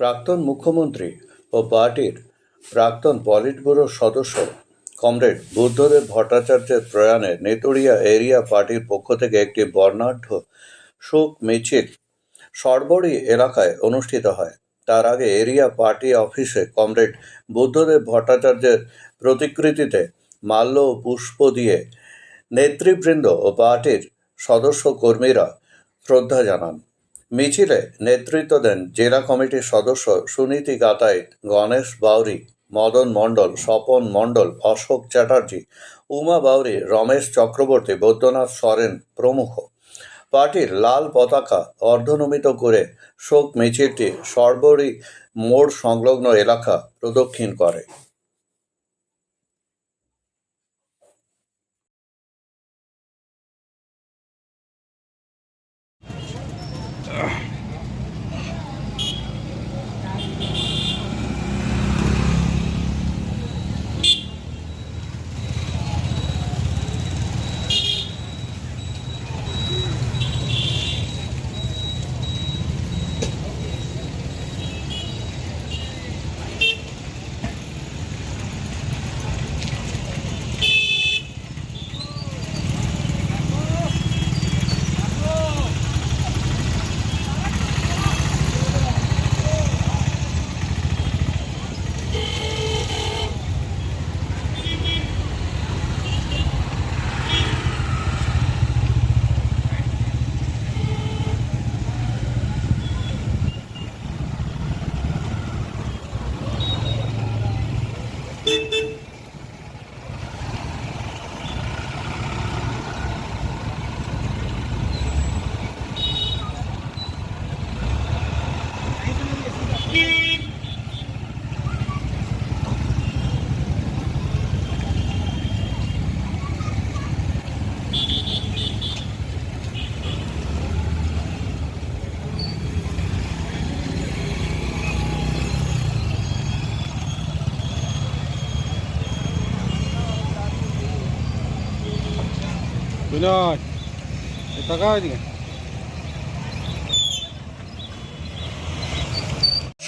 প্রাক্তন মুখ্যমন্ত্রী ও পার্টির প্রাক্তন পলিট সদস্য কমরেড বুদ্ধদেব ভট্টাচার্যের প্রয়াণে নেতুড়িয়া এরিয়া পার্টির পক্ষ থেকে একটি বর্ণাঢ্য শোক মিছিল সরবরি এলাকায় অনুষ্ঠিত হয়। তার আগে এরিয়া পার্টি অফিসে কমরেড বুদ্ধদেব ভট্টাচার্যের প্রতিকৃতিতে মাল্য ও পুষ্প দিয়ে নেতৃবৃন্দ ও পার্টির সদস্য কর্মীরা শ্রদ্ধা জানান। মিছিলে নেতৃত্ব দেন জেলা কমিটির সদস্য সুনীতি গাতাইত, গণেশ বাউরি, মদন মণ্ডল, স্বপন মণ্ডল, অশোক চ্যাটার্জি, উমা বাউরি, রমেশ চক্রবর্তী, বৈদ্যনাথ সরেন প্রমুখ। পার্টির লাল পতাকা অর্ধনমিত করে শোক মিছিলটি সর্বরী মোড় সংলগ্ন এলাকা প্রদক্ষিণ করে। Good night. Ito ka.